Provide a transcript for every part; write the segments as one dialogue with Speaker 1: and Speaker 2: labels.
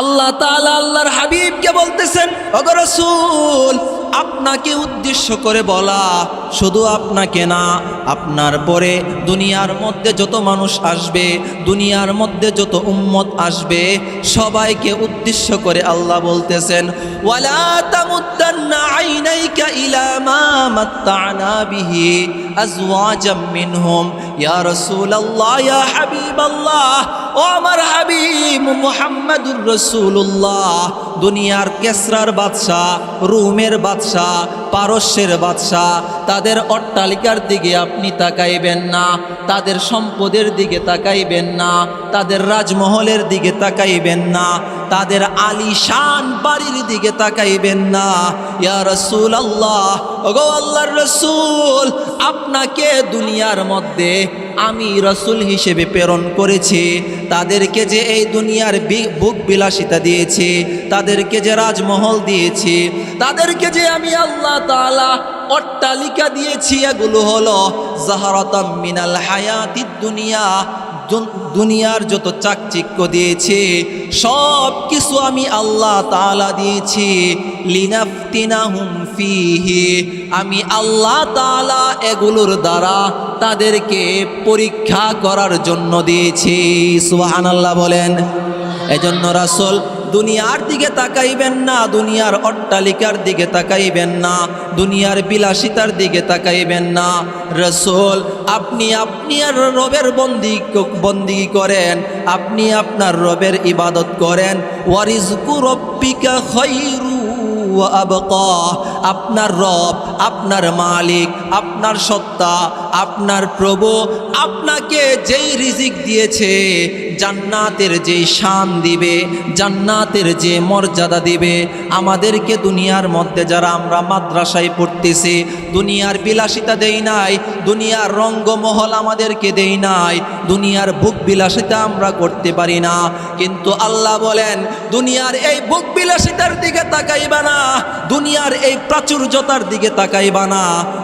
Speaker 1: আল্লাহ তাআলা আল্লাহর হাবিবকে বলতেছেন, ওগো রাসূল, আপনাকে উদ্দেশ্য করে বলা, শুধু আপনাকে না, আপনার পরে দুনিয়ার মধ্যে যত মানুষ আসবে, দুনিয়ার মধ্যে যত উম্মত আসবে, সবাইকে উদ্দেশ্য করে আল্লাহ বলতেছেন, ওয়ালা ও আমার হাবিব মুহাম্মাদুর রসুল্লাহ দুনিয়ার কেসরার বাদশাহ, রুমের বাদশাহ, পারস্যের বাদশাহ, তাদের অট্টালিকার দিকে আপনি তাকাইবেন না, তাদের সম্পদের দিকে তাকাইবেন না, তাদের রাজমহলের দিকে তাকাইবেন না তাদের আলিশান বাড়ির দিকে তাকাইবেন না। ইয়া রসুল আল্লাহ ওগো আল্লাহর রসুল, আপনাকে দুনিয়ার মধ্যে আমি রসুল হিসেবে প্রেরণ করেছি। তাদেরকে যে এই দুনিয়ার বুক বিলাসিতা দিয়েছি, তাদেরকে যে রাজমহল দিয়েছি, তাদেরকে যে আমি আল্লাহ তাআলা অট্টালিকা দিয়েছি, এগুলো হলো জাহারাতাম মিনাল হায়াতি দুনিয়া দুন- দুনিয়ার যত চাকচিক্য দিয়েছে সব কিছু আমি আল্লাহ তালা দিয়েছি। লিনাফতিনাহুম ফিহি, আমি আল্লাহ তালা এগুলোর দ্বারা তাদেরকে পরীক্ষা করার জন্য দিয়েছি। সুবহানাল্লাহ বলেন। এজন্য রাসূল দুনিয়ার দিকে তাকাইবেন না, দুনিয়ার অট্টালিকার দিকে তাকাইবেন না, দুনিয়ার বিলাসিতার দিকে তাকাইবেন না। রসোল, আপনি আপনি আর রবের বন্দি বন্দি করেন, আপনি আপনার রবের ইবাদত করেন। ওয়ারিজকু রব্বিকা খৈরু আবকা আপনার রব, আপনার মালিক, আপনার সত্তা, আপনার প্রভু আপনাকে যেই রিজিক দিয়েছে, জান্নাতের যে শান দিবে, জান্নাতের যে মর্যাদা দিবে, আমাদেরকে দুনিয়ার মধ্যে যারা আমরা মাদ্রাসায় পড়তেছি দুনিয়ার বিলাসিতা দেই নাই, দুনিয়ার রঙ্গমহল আমাদেরকে দেই নাই, দুনিয়ার বুক বিলাসিতা আমরা করতে পারি না। কিন্তু আল্লাহ বলেন, দুনিয়ার এই বুক বিলাসিতার দিকে তাকাইবা না, দুনিয়ার এই প্রাচুর্যতার দিকে তাকাইবা না,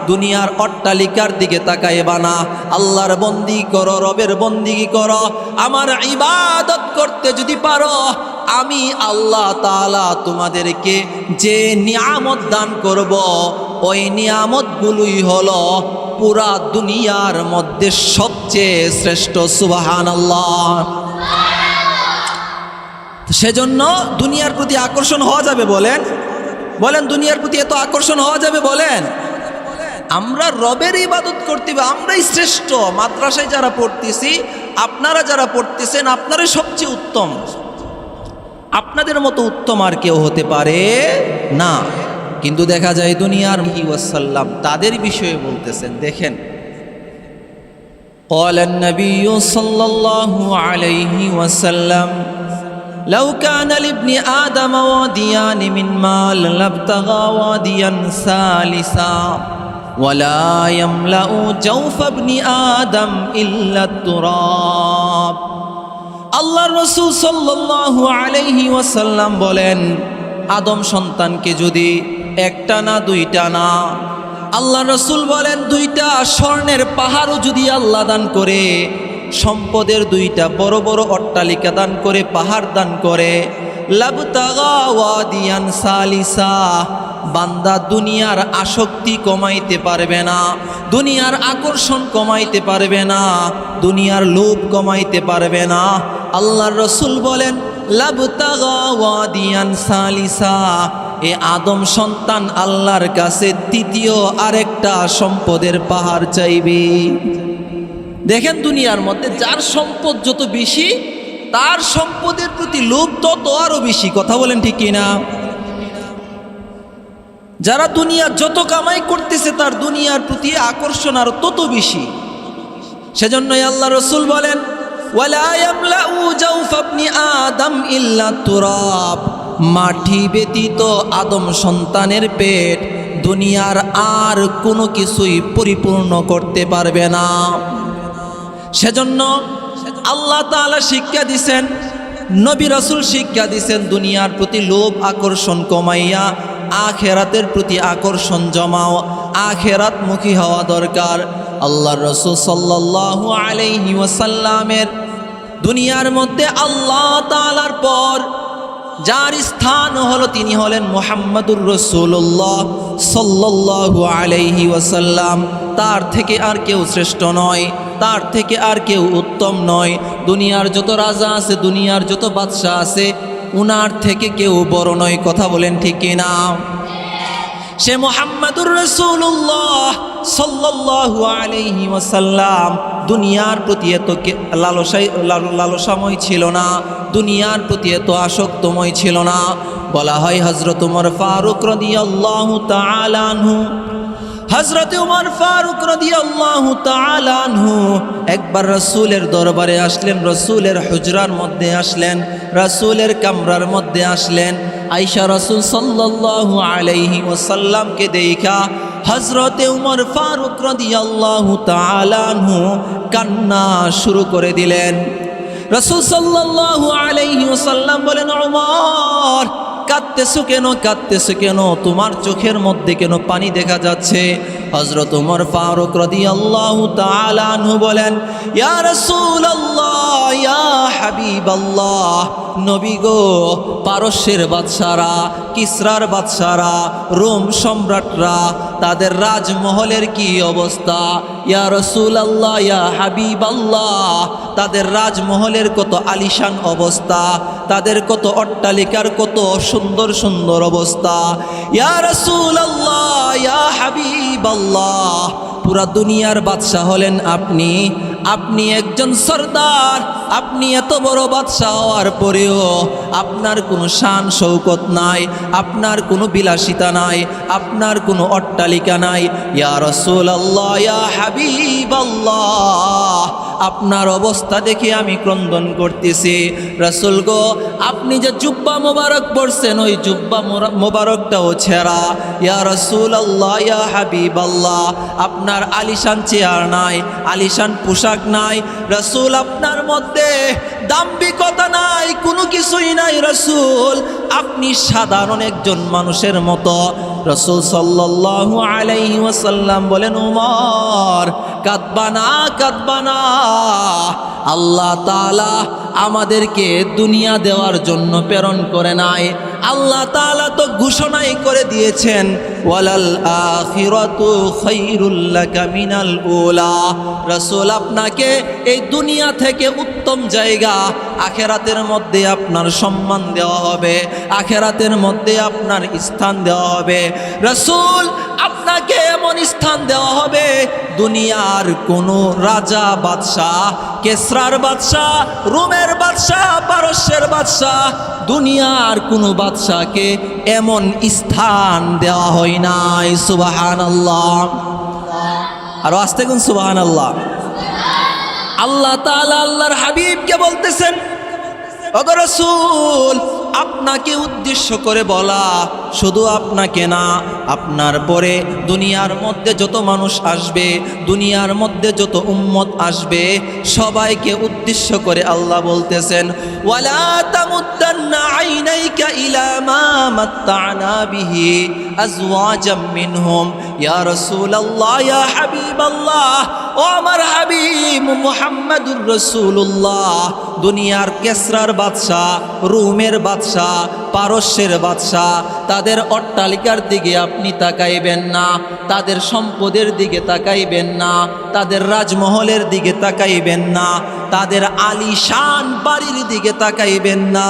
Speaker 1: দুনিয়ার অট্টালিকার দিকে তাকাইবা না। আল্লাহর বন্দি করো, রবের বন্দি করো, আমার ইবাদত করতে যদি পারো, আমি আল্লাহ তাআলা তোমাদেরকে যে নিয়ামত দান করব ওই নিয়ামতগুলোই হলো পুরা দুনিয়ার মধ্যে সবচেয়ে শ্রেষ্ঠ সুবাহান আল্লাহ সেজন্য দুনিয়ার প্রতি আকর্ষণ হওয়া যাবে বলেন। বলেন, দুনিয়ার প্রতি এত আকর্ষণ হওয়া যাবে বলেন? আমরা রবের ইবাদত করতে হবে, আমরাই শ্রেষ্ঠ। মাদ্রাসায় যারা পড়তেছি, আপনারা যারা পড়তেছেন, আপনারাই সবচেয়ে উত্তম। আপনাদের মতো উত্তম আর কেউ হতে পারে না। কিন্তু দেখা যায় দুনিয়ার ওয়াসাল্লাম তাদের বিষয়ে বলতেছেন দেখেন قال النبي صلى الله عليه وسلم لو كان لابن آدم واديان من مال لابتغى واديا ثالثا ولا يملأ جوف ابن آدم إلا التراب আল্লাহ রসুল সাল্লাল্লাহু আলাইহি ওয়াসাল্লাম বলেন আদম সন্তানকে যদি একটা না, দুইটা না। আল্লাহ রসুল বলেন, দুইটা স্বর্ণের পাহাড়ও যদি আল্লাহ দান করে, সম্পদের দুইটা বড় বড় অট্টালিকা দান করে, পাহাড় দান করে, লাবতাগা ওয়াদিয়ান সালিসা, বান্দা দুনিয়ার আসক্তি কমাইতে পারবে না, দুনিয়ার আকর্ষণ কমাইতে পারবে না, দুনিয়ার লোভ কমাইতে পারবে না। আল্লাহর রসুল বলেন, লাবতাগা ওয়াদিয়ান সালিসা এ আদম সন্তান আল্লাহর কাছে তৃতীয় আরেকটা সম্পদের পাহাড় চাইবে। দেখেন দুনিয়ার মধ্যে যার সম্পদ যত বেশি, তার সম্পদের প্রতি লোভ তত আরও বেশি। কথা বলেন ঠিক কিনা? যারা দুনিয়া যত কামাই করতেছে, তার দুনিয়ার প্রতি আকর্ষণ আরও তত বেশি। সেজন্যই আল্লাহ রসুল বলেন, "ওয়ালা আপনি আদম ইল্লা তুরাব। মাটি ব্যতীত আদম সন্তানের পেট, দুনিয়ার আর কোনো কিছুই পরিপূর্ণ করতে পারবে না। সেজন্য আল্লাহ তাআলা শিক্ষা দিছেন, নবী রাসূল শিক্ষা দিছেন দুনিয়ার প্রতি লোভ আকর্ষণ কমাইয়া, আখেরাতের প্রতি আকর্ষণ জমাও আখেরাত মুখী হওয়া দরকার। আল্লাহ রসুল সাল্লাল্লাহু আলাইহি দুনিয়ার মধ্যে আল্লাহ তাআলার পর যার স্থান হলো তিনি হলেন মোহাম্মদুর রসুল্লাহ সাল্লাহ আলাইহি ওয়াসাল্লাম। তার থেকে আর কেউ শ্রেষ্ঠ নয়, তার থেকে আর কেউ উত্তম নয়। দুনিয়ার যত রাজা আছে, দুনিয়ার যত বাদশাহ আছে, উনার থেকে কেউ বড় নয়। কথা বলেন ঠিক কিনা? সে মোহাম্মদুর রসুল্লাহ সাল্লাল্লাহু আলাইহি ওয়াসাল্লাম। দুনিয়ার প্রতি এত লালসাই লাল- লালসাময় ছিল না, দুনিয়ার প্রতি এত আসক্তময় ছিল না। বলা হয় হজরত উমর ফারুক রাদিয়াল্লাহু তাআলা আনহু। হজরত উমর ফারুক রাদিয়াল্লাহু তাআলা আনহু একবার রসুলের দরবারে আসলেন, রসুলের হুজরার মধ্যে আসলেন, রসুলের কামরার মধ্যে আসলেন। আইসা রসুল সাল্লাল্লাহু আলাইহি ওসাল্লামকে দেখা হজরতে উমর ফারুক রদিয়াল্লাহু তালানহু কান্না শুরু করে দিলেন। রসুল সাল্লাল্লাহু আলাইহি ওসাল্লাম বলেন, উমর, কাঁদতেছো কেন? কাঁদতেছো কেন? তোমার চোখের মধ্যে কেন পানি দেখা যাচ্ছে? হজরত উমর ফারুক রদি আল্লাহ তালানহু বলেন, ইয়া হাবিব আল্লাহ নবী গো, পারস্যের বাদশারা, কিসরার বাদশারা, রোম সম্রাটরা, তাদের রাজমহলের কি অবস্থা? ইয়া রসুল আল্লাহ ইয়া হাবিব আল্লাহ তাদের রাজমহলের কত আলিশান অবস্থা? তাদের কত অট্টালিকার কত সুন্দর সুন্দর অবস্থা? ইয়া রসুল আল্লাহ ইয়া হাবিব আল্লাহ পুরা দুনিয়ার বাদশাহ হলেন আপনি। আপনি একজন সর্দার, আপনি এত বড় বাদশাহ হওয়ার পরেও আপনার কোনো শান শৌকত নাই, আপনার কোনো বিলাসিতা নাই, আপনার কোনো অট্টালিকা নাই। ইয়া রসুল আল্লাহ ইয়া হাবিব আল্লাহ আপনার অবস্থা দেখে আমি ক্রন্দন করতেছি। রসুল গো, আপনি যে জুব্বা মোবারক পড়ছেন ওই জুব্বা মোবারকটাও ছেঁড়া। ইয়া রসুল আল্লাহ ইয়া হাবিব আল্লাহ আপনার আলিশান চেয়ার নাই, আলিশান পোশাক নাই। রসুল আপনার মধ্যে দাম্ভিকতা নাই, কোনো কিছুই নাই রসুল। আপনি সাধারণ একজন মানুষের মতো। রসুল সাল্লাল্লাহু আলাইহি ওয়াসাল্লাম বলেন, উমর কাঁদবানা কাঁদবানা আল্লাহ তাআলা আমাদেরকে দুনিয়া দেওয়ার জন্য প্রেরণ করে নাই। আল্লাহ তাআলা তো ঘোষণাই করে দিয়েছেন, ওয়ালাল আখিরাতু খায়রুল লাকা মিনাল উলা। আপনাকে এই দুনিয়া থেকে উত্তম জায়গা আখেরাতের মধ্যে আপনার সম্মান দেওয়া হবে। আখেরাতের মধ্যে আপনার স্থান দেওয়া হবে। রাসূল, আপনাকে এমন স্থান দেওয়া হবে, দুনিয়ার কোনো রাজা, বাদশাহ, কেসরার বাদশাহ, রোমের বাদশাহ, পারস্যের বাদশাহ, দুনিয়ার কোনো বাদশাহকে এমন স্থান দেওয়া হয় নাই। সুবাহান আল্লাহ আরও আসতে কোন সুবাহান আল্লাহ আল্লাহ তাআলা আল্লাহর হাবিবকে বলতেছেন আপনাকে উদ্দেশ্য করে বলা শুধু আপনাকে না, আপনার পরে দুনিয়ার মধ্যে যত মানুষ আসবে, দুনিয়ার মধ্যে যত উম্মত আসবে, সবাইকে উদ্দেশ্য করে আল্লাহ বলতেছেন, ওয়ালা ও আমার হাবিব মুহাম্মাদুর রাসূলুল্লাহ, দুনিয়ার কেসরার বাদশাহ, রুমের বাদশাহ, পারস্যের বাদশাহ, তাদের অট্টালিকার দিকে আপনি তাকাইবেন না, তাদের সম্পদের দিকে তাকাইবেন না, তাদের রাজমহলের দিকে তাকাইবেন না, তাদের আলিশান বাড়ির দিকে তাকাইবেন না।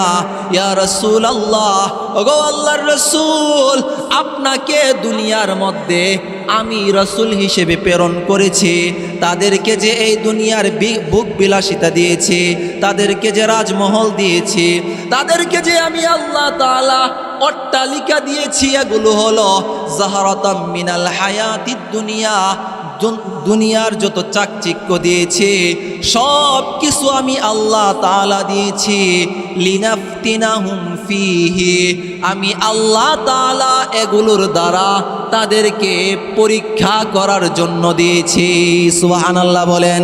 Speaker 1: ইয়া রসুল আল্লাহ ওগো আল্লাহর রসুল, আপনাকে দুনিয়ার মধ্যে আমি রসুল হিসেবে প্রেরণ করেছি। তাদেরকে যে এই দুনিয়ার বুক বিলাসিতা দিয়েছি, তাদেরকে যে রাজমহল দিয়েছি, তাদেরকে যে আমি আল্লাহ তাআলা অট্টালিকা দিয়েছি, এগুলো হলো জাহারতাম মিনাল হায়াতি দুনিয়া দুনিয়ার যত চাকচিক্য দিয়েছে সব কিছু আমি আল্লাহ তাআলা দিয়েছি। লিনাফতিনাহুম ফিহি, আমি আল্লাহ তাআলা এগুলোর দ্বারা তাদেরকে পরীক্ষা করার জন্য দিয়েছি। সুবহানাল্লাহ বলেন।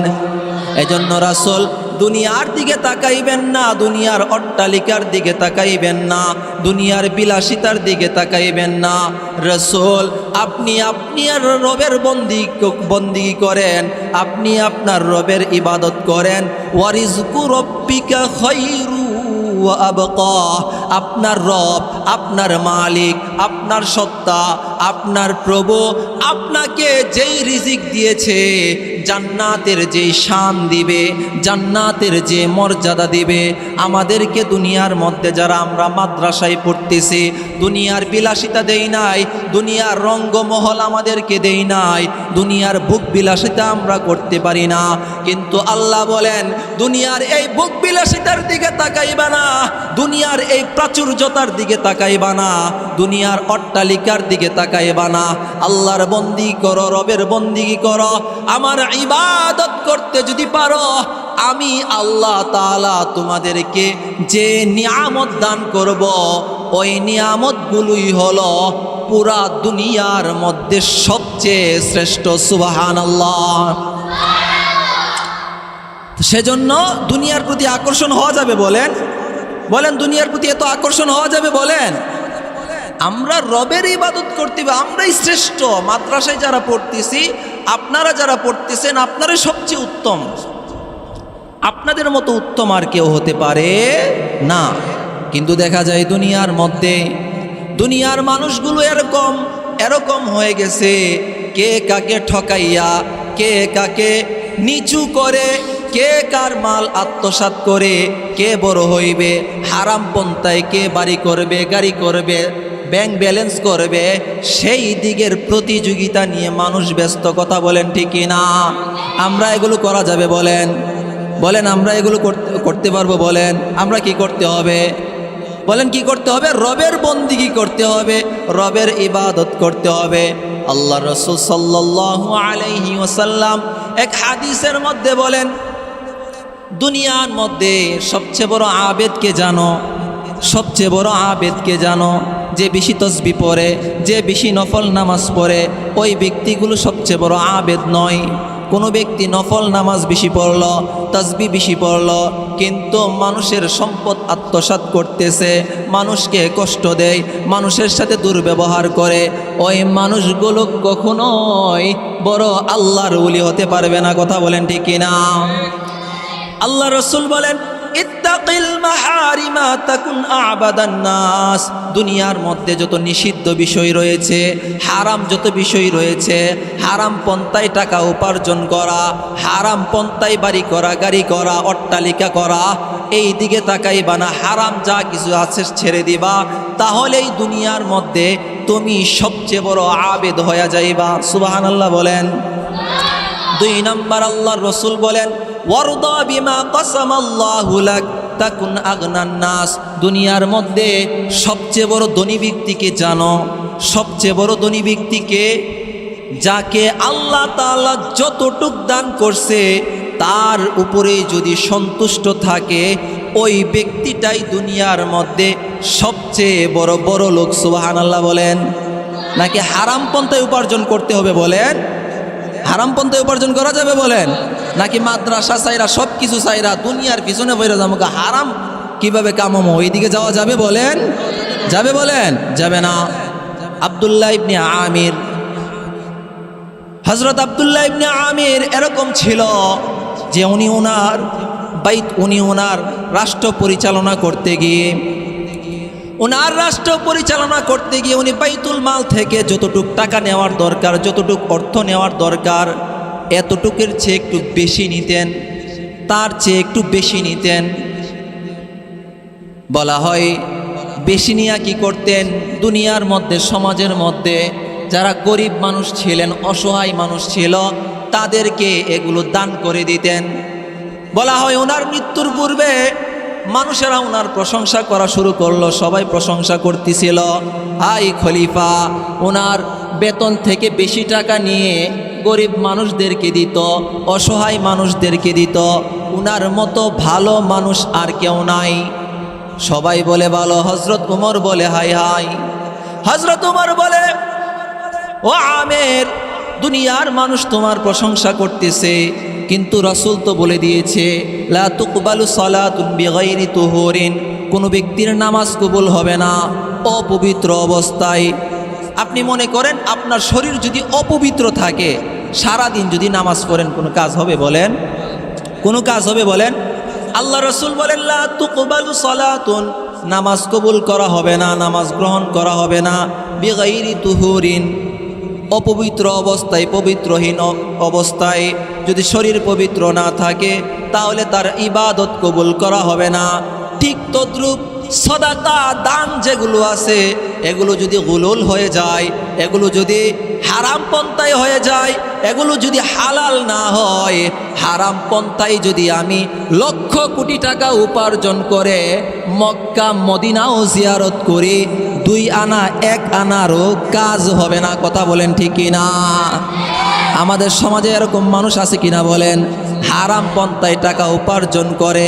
Speaker 1: এজন্য রাসূল, দুনিয়ার দিকে তাকাইবেন না, দুনিয়ার অট্টালিকার দিকে তাকাইবেন না, দুনিয়ার বিলাসিতার দিকে তাকাইবেন না। রসুল, আপনি আপনি আর রবের বন্দি বন্দি করেন, আপনি আপনার রবের ইবাদত করেন। ওয়ারিজকু রব্বিকা খায়রু আপনার রব আপনার মালিক আপনার সত্তা আপনার প্রভু আপনাকে যেই রিজিক দিয়েছে জান্নাতের যেই শান দিবে, জান্নাতের যে মর্যাদা দিবে, আমাদেরকে দুনিয়ার মধ্যে যারা আমরা মাদ্রাসায় পড়তেছি, দুনিয়ার বিলাসিতা দেই নাই, দুনিয়ার রঙ্গমহল আমাদেরকে দেই নাই, দুনিয়ার বুক বিলাসিতা আমরা করতে পারি না। কিন্তু আল্লাহ বলেন, দুনিয়ার এই বুক বিলাসিতার দিকে তাকাইবা না, দুনিয়ার এই প্রাচুর্যতার দিকে তাকাইবা না, দুনিয়ার অট্টালিকার দিকে তাকাইবা না। আল্লাহর বন্দি করো, রবের বন্দি করো, আমার ইবাদত করতে যদি পারো, আমি আল্লাহ তাআলা তোমাদেরকে যে নিয়ামত দান করব, ওই নিয়ামতগুলোই হলো পুরা দুনিয়ার মধ্যে সবচেয়ে শ্রেষ্ঠ সুবাহান আল্লাহ সেজন্য দুনিয়ার প্রতি আকর্ষণ হওয়া যাবে বলেন। বলেন, দুনিয়ার প্রতি এত আকর্ষণ হওয়া যাবে বলেন। আমরা রবের ইবাদত করতে হবে, আমরাই শ্রেষ্ঠ। মাদ্রাসায় যারা পড়তেছি আপনারা যারা পড়তেছেন আপনারাই সবচেয়ে উত্তম। আপনাদের মতো উত্তম আর কেউ হতে পারে না। কিন্তু দেখা যায় দুনিয়ার মধ্যে, দুনিয়ার মানুষগুলো এরকম এরকম হয়ে গেছে, কে কাকে ঠকাইয়া, কে কাকে নিচু করে, কে কার মাল আত্মসাৎ করে, কে বড় হইবে, হারাম পন্থায় কে বাড়ি করবে, গাড়ি করবে ব্যাংক ব্যালেন্স করবে, সেই দিকের প্রতিযোগিতা নিয়ে মানুষ ব্যস্ত, কথা বলেন ঠিকই না? আমরা এগুলো করা যাবে বলেন। বলেন, আমরা এগুলো করতে পারব বলেন। আমরা কি করতে হবে? বলেন, কি করতে হবে? রবের বন্দিগি করতে হবে? রবের ইবাদত করতে হবে। আল্লাহ রসুল সাল্লাল্লাহু আলাইহি ওয়াসাল্লাম এক হাদিসের মধ্যে বলেন, দুনিয়ার মধ্যে সবচেয়ে বড় আবেদকে জানো সবচেয়ে বড় আবেদকে জানো? যে বেশি তসবি পড়ে, যে বেশি নফল নামাজ পড়ে, ওই ব্যক্তিগুলো সবচেয়ে বড় আবেদ নয়। কোনো ব্যক্তি নফল নামাজ বেশি পড়ল, তসবি বেশি পড়ল, কিন্তু মানুষের সম্পদ আত্মসাৎ করতেছে, মানুষকে কষ্ট দেয়, মানুষের সাথে দুর্ব্যবহার করে, ওই মানুষগুলো কখনোই বড় আল্লাহর উলি হতে পারবে না, কথা বলেন ঠিক কিনা? আল্লাহ রসুল বলেন দুনিয়ার মধ্যে যত নিষিদ্ধ বিষয় রয়েছে, হারাম যত বিষয় রয়েছে, হারাম পন্থায় টাকা উপার্জন করা, হারাম পন্থায় বাড়ি করা, গাড়ি করা, অট্টালিকা করা, এই দিকে তাকাইবা না, হারাম যা কিছু আছে ছেড়ে দিবা, তাহলেই দুনিয়ার মধ্যে তুমি সবচেয়ে বড় আবেদ হয়ে যাইবা। সুবাহানাল্লাহ বলেন। দুই নম্বর আল্লাহর রসুল বলেন বিমা দুনিয়ার মধ্যে সবচেয়ে বড় ধনী ব্যক্তিকে জানো। সবচেয়ে বড় ধনী ব্যক্তিকে যাকে আল্লাহ তাআলা যতটুক দান করছে, তার উপরে যদি সন্তুষ্ট থাকে, ওই ব্যক্তিটাই দুনিয়ার মধ্যে সবচেয়ে বড় বড় লোক সুবাহান আল্লাহ বলেন। নাকি হারাম পন্থায় উপার্জন করতে হবে বলেন? হারাম পন্থায় উপার্জন করা যাবে বলেন? নাকি মাদ্রাসা চাইরা সব কিছু চাইরা দুনিয়ার পিছনে বইরা যাব হারাম কীভাবে কামামো, ওইদিকে যাওয়া যাবে বলেন? যাবে বলেন? যাবে না। আবদুল্লাহ ইবনে আমির। হজরত আবদুল্লাহ ইবনে আমির এরকম ছিল যে উনি ওনার, বাইত উনি ওনার রাষ্ট্র পরিচালনা করতে গিয়ে ওনার রাষ্ট্র পরিচালনা করতে গিয়ে উনি বাইতুল মাল থেকে যতটুক টাকা নেওয়ার দরকার, যতটুক অর্থ নেওয়ার দরকার, এতটুকের চেয়ে একটু বেশি নিতেন, তার চেয়ে একটু বেশি নিতেন। বলা হয়, বেশি নিয়া কি করতেন? দুনিয়ার মধ্যে, সমাজের মধ্যে যারা গরিব মানুষ ছিলেন, অসহায় মানুষ ছিল, তাদেরকে এগুলো দান করে দিতেন। বলা হয়, ওনার মৃত্যুর পূর্বে মানুষেরা ওনার প্রশংসা করা শুরু করল, সবাই প্রশংসা করতেছিল। হাই খলিফা ওনার বেতন থেকে বেশি টাকা নিয়ে গরিব মানুষদেরকে দিত, অসহায় মানুষদেরকে দিত। ওনার মতো ভালো মানুষ আর কেউ নাই। সবাই বলে ভালো হজরত উমর বলে হাই হাই। হজরত উমর বলে, ও আমের, দুনিয়ার মানুষ তোমার প্রশংসা করতেছে। কিন্তু রসুল তো বলে দিয়েছে, লা তুকবালু সালাতুন বিগাইরি তুহুরিন। কোনো ব্যক্তির নামাজ কবুল হবে না, অপবিত্র অবস্থায়। আপনি মনে করেন আপনার শরীর যদি অপবিত্র থাকে সারা দিন যদি নামাজ পড়েন, কোনো কাজ হবে বলেন? কোনো কাজ হবে বলেন? আল্লাহ রসুল বলেন সালাতুন। নামাজ কবুল করা হবে না, নামাজ গ্রহণ করা হবে না, বেগাইরি তুহুরিন। অপবিত্র অবস্থায় পবিত্রহীন অবস্থায় যদি শরীর পবিত্র না থাকে, তাহলে তার ইবাদত কবুল করা হবে না। ঠিক তদ্রূপ সদাকা দান যেগুলো আছে, এগুলো যদি গুলুল হয়ে যায়, এগুলো যদি হারাম পন্থায় হয়ে যায়, এগুলো যদি হালাল না হয়, হারাম পন্থায় যদি আমি লক্ষ কোটি টাকা উপার্জন করে মক্কা, মদিনাও জিয়ারত করি দুই আনা, এক আনারও কাজ হবে না, কথা বলেন ঠিক না আমাদের সমাজে এরকম মানুষ আছে কিনা বলেন? হারাম পন্থায় টাকা উপার্জন করে,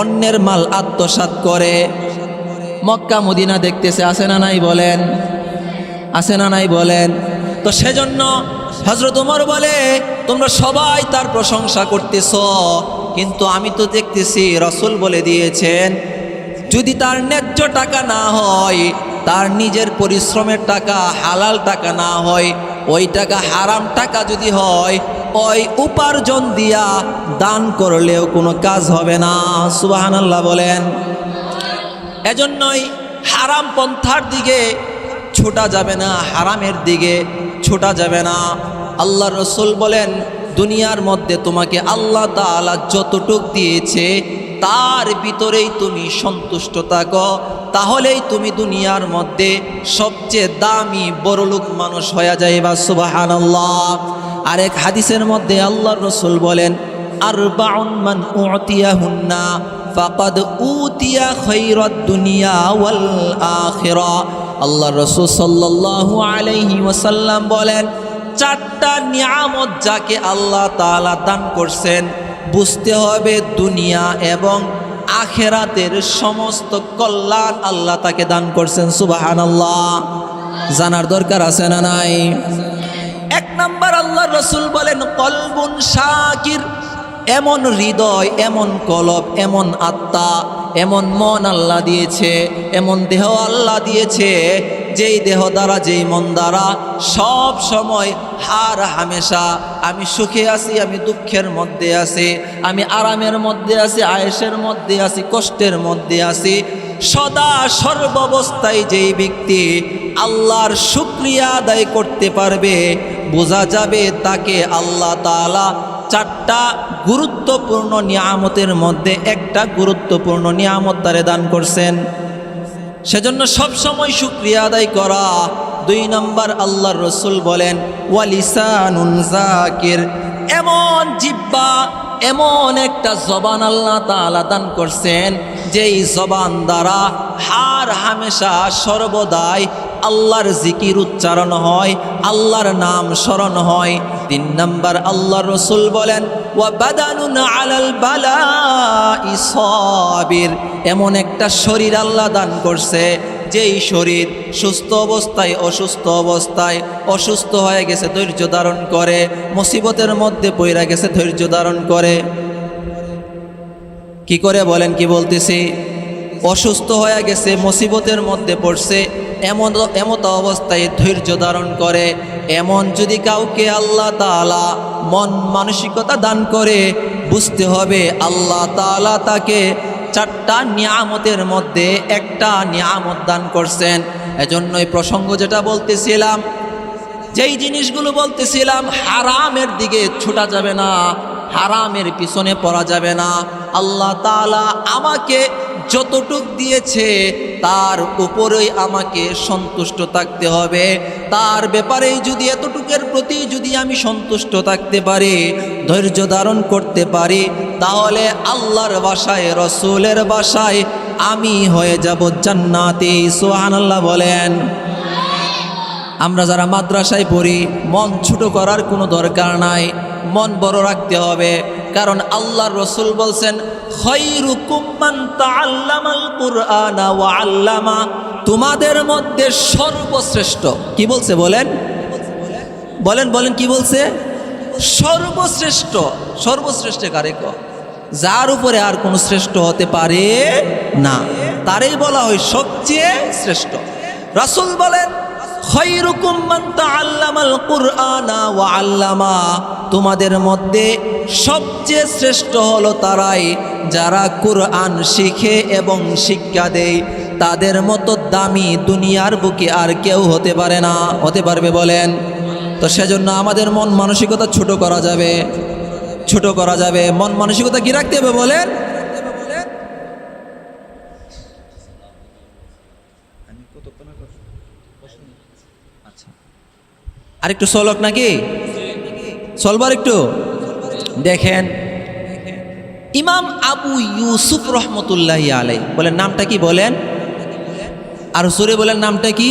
Speaker 1: অন্যের মাল আত্মসাৎ করে। মক্কা, মদিনা দেখতেছে আসে না নাই বলেন? আসে না নাই বলেন? তো সেজন্য হজরত উমর বলে, তোমরা সবাই তার প্রশংসা করতেছ, কিন্তু আমি তো দেখতেছি রসুল বলে দিয়েছেন, যদি তার ন্যায্য টাকা না হয় তার নিজের পরিশ্রমের টাকা, হালাল টাকা না হয়, ওই টাকা হারাম টাকা যদি হয়, ওই উপার্জন দিয়া দান করলেও কোনো কাজ হবে না। সুবাহান আল্লাহ বলেন। এজন্যই হারাম পন্থার দিকে ছোটা যাবে না, হারামের দিকে ছোটা যাবে না। আল্লাহ রসুল বলেন, দুনিয়ার মধ্যে তোমাকে আল্লাহ তাআলা যতটুক দিয়েছে তার ভিতরেই তুমি সন্তুষ্ট থাকো, তাহলেই তুমি দুনিয়ার মধ্যে সবচেয়ে দামি বড়লোক মানুষ হয়ে যাইবা সুবাহান আল্লাহ আরেক হাদিসের মধ্যে আল্লাহ রসুল বলেন আর মান উতিয়াহুন্না ফাকাদ উতিয়া খৈরত দুনিয়া ওয়াল আখিরা। আল্লাহ রসুল সাল্লাল্লাহু আলাইহি ওয়াসাল্লাম বলেন, চারটা নিয়ামত যাকে আল্লাহ তাআলা দান করছেন বুঝতে হবে দুনিয়া এবং আখেরাতের সমস্ত কল্যাণ আল্লাহ তাকে দান করছেন, সুবহানাল্লাহ। জানার দরকার আছে না নাই? এক নাম্বার আল্লাহ রসুল বলেন, কলবুন শাকির, এমন হৃদয়, এমন কলব, এমন আত্মা, এমন মন আল্লাহ দিয়েছে, এমন দেহ আল্লাহ দিয়েছে যেই দেহ দ্বারা, যেই মন দ্বারা, সব সময় হার হামেশা, আমি সুখে আছি, আমি দুঃখের মধ্যে আছি, আমি আরামের মধ্যে আছি আয়েসের মধ্যে আছি, কষ্টের মধ্যে আছি, সদা সর্বাবস্থায় যেই ব্যক্তি আল্লাহর শুক্রিয়া আদায় করতে পারবে, বোঝা যাবে তাকে আল্লাহ তাআলা চারটা গুরুত্বপূর্ণ নিয়ামতের মধ্যে একটা গুরুত্বপূর্ণ নিয়ামত তারে দান করছেন। সেজন্য সব সময় শুক্রিয়া আদায় করা। দুই নম্বর আল্লাহর রসুল বলেন, ওয়ালিসানুন জাকির এমন জিব্বা, এমন একটা জবান আল্লাহ তাআলা দান করছেন, যেই জবান দ্বারা হার হামেশা সর্বদাই আল্লাহর জিকির উচ্চারণ হয়, আল্লাহর নাম স্মরণ হয়। তিন নম্বর আল্লাহ রসুল বলেন এমন একটা শরীর আল্লাহ দান করছে, যেই শরীর সুস্থ অবস্থায় অসুস্থ অবস্থায় অসুস্থ হয়ে গেছে, ধৈর্য ধারণ করে, মুসিবতের মধ্যে পইরা গেছে, ধৈর্য ধারণ করে। কি করে বলেন, কি বলতেছি? অসুস্থ হয়ে গেছে, মুসিবতের মধ্যে পড়ছে, এমন এমত অবস্থায় ধৈর্য ধারণ করে। এমন যদি কাউকে আল্লাহ তাআলা মন মানসিকতা দান করে, বুঝতে হবে আল্লাহ তাআলা তাকে চারটা নিয়ামতের মধ্যে একটা নিয়ামত দান করছেন। এজন্যই প্রসঙ্গ যেটা বলতেছিলাম, যেই জিনিসগুলো বলতেছিলাম, হারামের দিকে ছুটা যাবে না, হারামের পিছনে পড়া যাবে না। আল্লাহ তাআলা আমাকে যতটুক দিয়েছে, তার উপরেই আমাকে সন্তুষ্ট থাকতে হবে। তার ব্যাপারেই যদি এতটুকের প্রতি যদি আমি সন্তুষ্ট থাকতে পারি, ধৈর্য ধারণ করতে পারি, তাহলে আল্লাহর বাসায়, রসুলের বাসায় আমি হয়ে যাব জান্নাতি। সোহান আল্লাহ বলেন। আমরা যারা মাদ্রাসায় পড়ি, মন ছোট করার কোনো দরকার নাই। মন বড় রাখতে হবে। কারণ আল্লাহর রসুল বলছেন তোমাদের মধ্যে সর্বশ্রেষ্ঠ, কি বলছে বলেন? বলেন বলেন, কি বলছে? সর্বশ্রেষ্ঠ সর্বশ্রেষ্ঠ কারে যার উপরে আর কোনো শ্রেষ্ঠ হতে পারে না। তারই বলা হয় সবচেয়ে শ্রেষ্ঠ। রাসূল বলেন আল্লামা। তোমাদের মধ্যে সবচেয়ে শ্রেষ্ঠ হলো তারাই যারা কুরআন শিখে এবং শিক্ষা দেয়। তাদের মতো দামি দুনিয়ার বুকে আর কেউ হতে পারে না। হতে পারবে বলেন। তো সেজন্য আমাদের মন মানসিকতা ছোট করা যাবে। ছোট করা যাবে। মন মানসিকতা কি রাখতে হবে বলেন? আরেকটু সলক নাকি? সলবার একটু? দেখেন, ইমাম আবু ইউসুফ রহমতুল্লাহ আলাই বলেন নামটা কি বলেন? আর সুরে বলেন নামটা কি?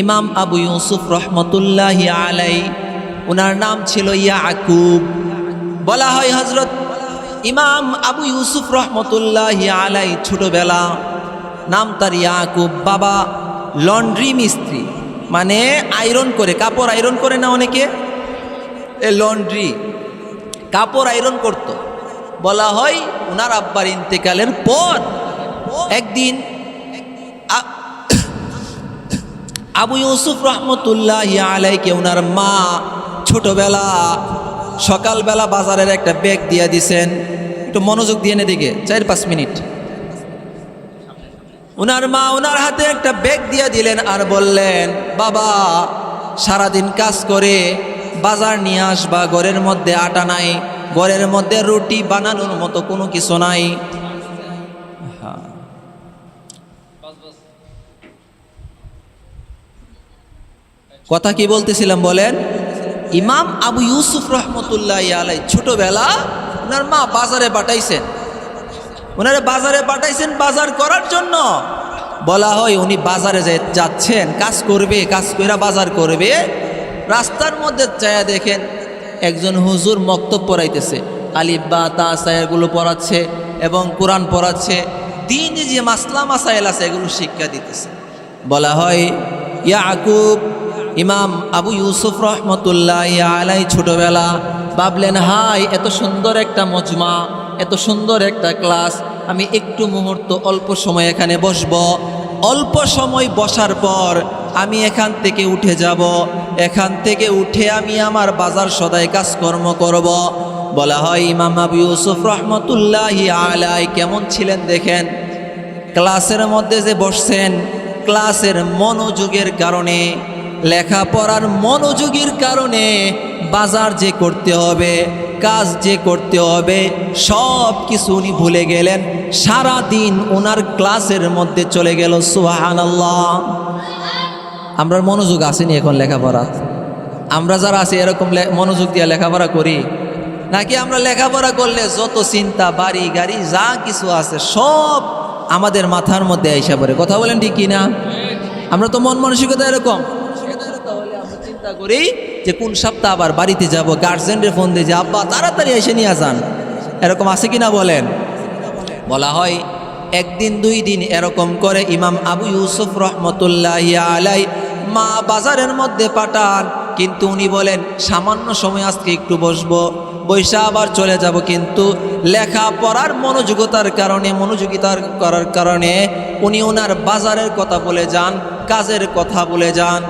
Speaker 1: ইমাম আবু ইউসুফ রহমতুল্লাহ আলাই ওনার নাম ছিল ইয়াকুব। বলা হয় হজরত ইমাম আবু ইউসুফ রহমতুল্লাহ আলাই ছোটবেলা, নাম তার ইয়াকুব, বাবা লন্ড্রি মিস্ত্রি। মানে আয়রন করে, কাপড় আয়রন করে না অনেকে? এ লন্ড্রি কাপড় আয়রন করত। বলা হয় ওনার আব্বার ইন্তেকালের পর। একদিন আবু ইউসুফ রহমতুল্লাহ আলাইকে ওনার মা ছোটবেলা, সকালবেলা বাজারের একটা ব্যাগ দিয়ে দিছেন। একটু মনোযোগ দিয়ে দিকে চার পাঁচ মিনিট। ওনার মা ওনার হাতে একটা ব্যাগ দিয়ে দিলেন আর বললেন, বাবা, সারাদিন কাজ করে বাজার নিয়ে আসবা, ঘরের মধ্যে আটা নাই, ঘরের মধ্যে রুটি বানানোর মতো কোনো কিছু নাই। কথা কি বলতেছিলাম বলেন? ইমাম আবু ইউসুফ রহমতুল্লাহ আলাই ছোটবেলা ওনার মা বাজারে পাঠাইছেন। ওনারা বাজারে পাঠাইছেন বাজার করার জন্য। বলা হয় উনি বাজারে যাচ্ছেন, কাজ করবে, কাজ করে বাজার করবে। রাস্তার মধ্যে চায়া দেখেন একজন হুজুর মক্তব পড়াইতেছে। আলিব্বা তা সায়াগুলো পড়াচ্ছে এবং কোরআন পড়াচ্ছে। দিন যে মাসলা মাসাইল আছে এগুলো শিক্ষা দিতেছে। বলা হয় ইয়াকুব, ইমাম আবু ইউসুফ রহমতুল্লাহ ইয়া আলাই ছোটবেলা ভাবলেন হাই এত সুন্দর একটা মজমা। এত সুন্দর একটা ক্লাস। আমি একটু মুহূর্ত অল্প সময় এখানে বসব। অল্প সময় বসার পর আমি এখান থেকে উঠে যাব। এখান থেকে উঠে আমি আমার বাজার সদাই কাজকর্ম করব। বলা হয়, ইমাম আবু ইউসুফ রহমতুল্লাহ আলাই, কেমন ছিলেন দেখেন? ক্লাসের মধ্যে যে বসছেন, ক্লাসের মনোযোগের কারণে, লেখাপড়ার মনোযোগের কারণে বাজার যে করতে হবে, কাজ যে করতে হবে, সব কিছু উনি ভুলে গেলেন। সারা দিন ওনার ক্লাসের মধ্যে চলে গেল সুহান আল্লাহ আমরা মনোযোগ আসেনি এখন লেখাপড়া। আমরা যারা আছি, এরকম মনোযোগ দিয়ে লেখাপড়া করি। নাকি আমরা লেখাপড়া করলে যত চিন্তা, বাড়ি, গাড়ি, যা কিছু আছে, সব আমাদের মাথার মধ্যে আইসা পড়ে। কথা বলেন ঠিক কি না আমরা তো মন মানসিকতা এরকম। চিন্তা করি যে কোন সপ্তাহ আবার বাড়িতে যাব, গার্জেনরে ফোন দিয়ে যে, আব্বা, তাড়াতাড়ি এসে নিয়ে যান। এরকম আছে কি না বলেন? বলা হয়, একদিন, দুই দিন এরকম করে ইমাম আবু ইউসুফ রহমতুল্লাহ আলাই মা বাজারের মধ্যে পাঠান। কিন্তু উনি বলেন, সামান্য সময় আজকে একটু বসবো। বৈশা আবার চলে যাব, কিন্তু লেখা পড়ার মনোযোগতার কারণে, মনোযোগিতার করার কারণে উনি ওনার বাজারের কথা বলে যান, কাজের কথা বলে যান।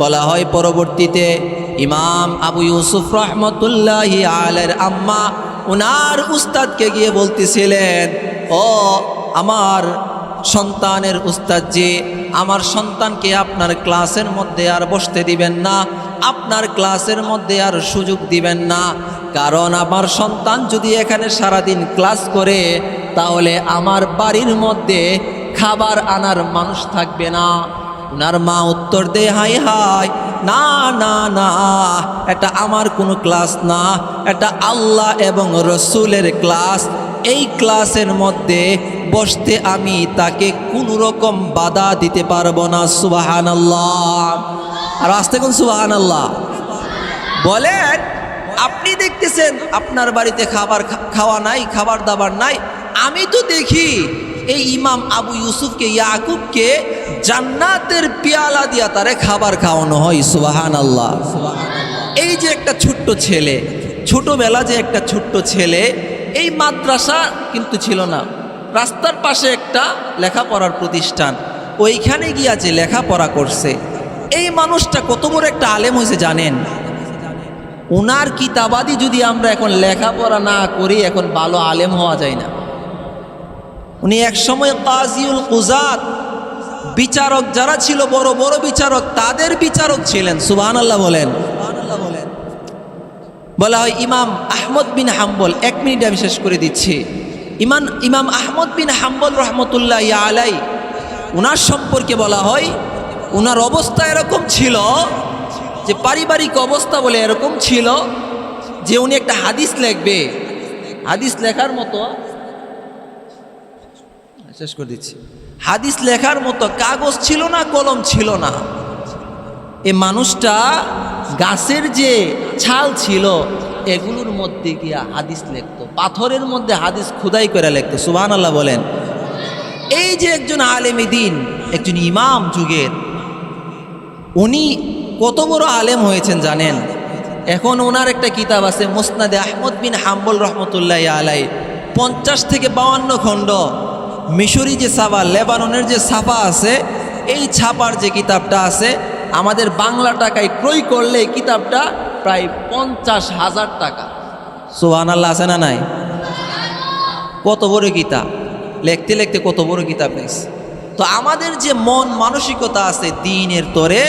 Speaker 1: বলা হয় পরবর্তীতে ইমাম আবু ইউসুফ রহমতুল্লাহ আলের আম্মা ওনার উস্তাদকে গিয়ে বলতেছিলেন, ও আমার সন্তানের উস্তাদ যে আমার সন্তানকে আপনার ক্লাসের মধ্যে আর বসতে দিবেন না, আপনার ক্লাসের মধ্যে আর সুযোগ দিবেন না, কারণ আমার সন্তান যদি এখানে সারাদিন ক্লাস করে, তাহলে আমার বাড়ির মধ্যে খাবার আনার মানুষ থাকবে না। ওনার মা উত্তর দে হাই হাই না না না, এটা আমার কোনো ক্লাস না। এটা আল্লাহ এবং রসুলের ক্লাস। এই ক্লাসের মধ্যে বসতে আমি তাকে কোনো রকম বাধা দিতে পারব না সুবাহান আল্লাহ আর আসতে কোন সুবাহান আল্লাহ বলেন, আপনি দেখতেছেন আপনার বাড়িতে খাবার খাওয়া নাই, খাবার দাবার নাই। আমি তো দেখি এই ইমাম আবু ইউসুফকে, ইয়াকুবকে জান্নাতের পিয়ালা দিয়া তারে খাবার খাওয়ানো হয় সুবাহান আল্লাহ এই যে একটা ছোট্ট ছেলে, ছোটবেলা যে একটা ছোট্ট ছেলে, এই মাদ্রাসা কিন্তু ছিল না। রাস্তার পাশে একটা লেখাপড়ার প্রতিষ্ঠান, ওইখানে গিয়া যে লেখাপড়া করছে। এই মানুষটা কত বড় একটা আলেম হয়েছে জানেন? ওনার কিতাবাদি যদি আমরা এখন লেখাপড়া না করি, এখন ভালো আলেম হওয়া যায় না। উনি একসময় কাজিউল কুজাত বিচারক যারা ছিল বড় বড় বিচারক, তাদের বিচারক ছিলেন। সুবহান আল্লাহ বলেন। বলা হয় ইমাম আহমদ বিন হাম্বল। এক মিনিট আমি শেষ করে দিচ্ছি। ইমান, ইমাম আহমদ বিন হাম্বল রহমতুল্লাহ ইয়া আলাই ওনার সম্পর্কে বলা হয় ওনার অবস্থা এরকম ছিল যে পারিবারিক অবস্থা বলে এরকম ছিল যে উনি একটা হাদিস লিখবে। হাদিস লেখার মতো শেষ করে দিচ্ছি। হাদিস লেখার মতো কাগজ ছিল না, কলম ছিল না। এ মানুষটা গাছের যে ছাল ছিল, এগুলোর মধ্যে গিয়া হাদিস লিখতো। পাথরের মধ্যে হাদিস খুদাই করে লিখতো। সুবাহ আল্লাহ বলেন। এই যে একজন আলেমী দিন, একজন ইমাম যুগের, উনি কত বড় আলেম হয়েছেন জানেন? এখন ওনার একটা কিতাব আছে, মুসনাদে আহমদ বিন হাম্বল রহমতুল্লাহ আলাই পঞ্চাশ থেকে বাউান্ন খণ্ড। মিশরি যে সাফা লেবাননের যে ছাপা আছে, এই ছাপার যে কিতাবটা আছে, আমাদের বাংলা টাকায় ক্রয় করলে এই কিতাবটা প্রায় পঞ্চাশ হাজার টাকা। সোহান আল্লাহ আছে না নাই? কত বড় কিতাব? লিখতে লিখতে কত বড় কিতাব লিখছে তো আমাদের যে মন মানসিকতা আছে দিনের তরে,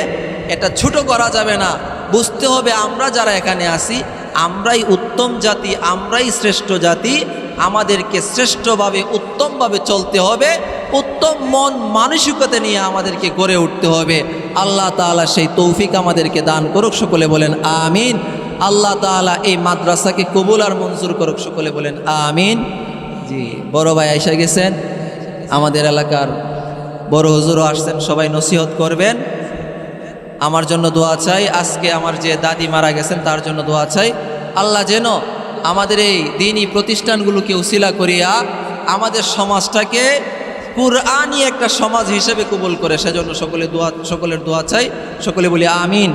Speaker 1: এটা ছোট করা যাবে না। বুঝতে হবে আমরা যারা এখানে আছি, আমরাই উত্তম জাতি, আমরাই শ্রেষ্ঠ জাতি আমাদেরকে শ্রেষ্ঠভাবে, উত্তমভাবে চলতে হবে। উত্তম মন মানসিকতা নিয়ে আমাদেরকে গড়ে উঠতে হবে। আল্লাহ তাআলা সেই তৌফিক আমাদেরকে দান করুক, সকলে বলেন আমিন। আল্লাহ তাআলা এই মাদ্রাসাকে কবুল আর মঞ্জুর করুক, সকলে বলেন আমিন। জি, বড় ভাই এসে গেছেন। আমাদের এলাকার বড় হুজুরও আসছেন, সবাই নসিহত করবেন। আমার জন্য দোয়া চাই। আজকে আমার যে দাদি মারা গেছেন, তার জন্য দোয়া চাই। আল্লাহ যেন আমাদের এই দিনই প্রতিষ্ঠানগুলোকে উশিলা করিয়া আমাদের সমাজটাকে কুরআনই একটা সমাজ হিসেবে কবুল করে, সেজন্য সকলে দোয়া, সকলের দোয়া চাই, সকলে বলি আমিন।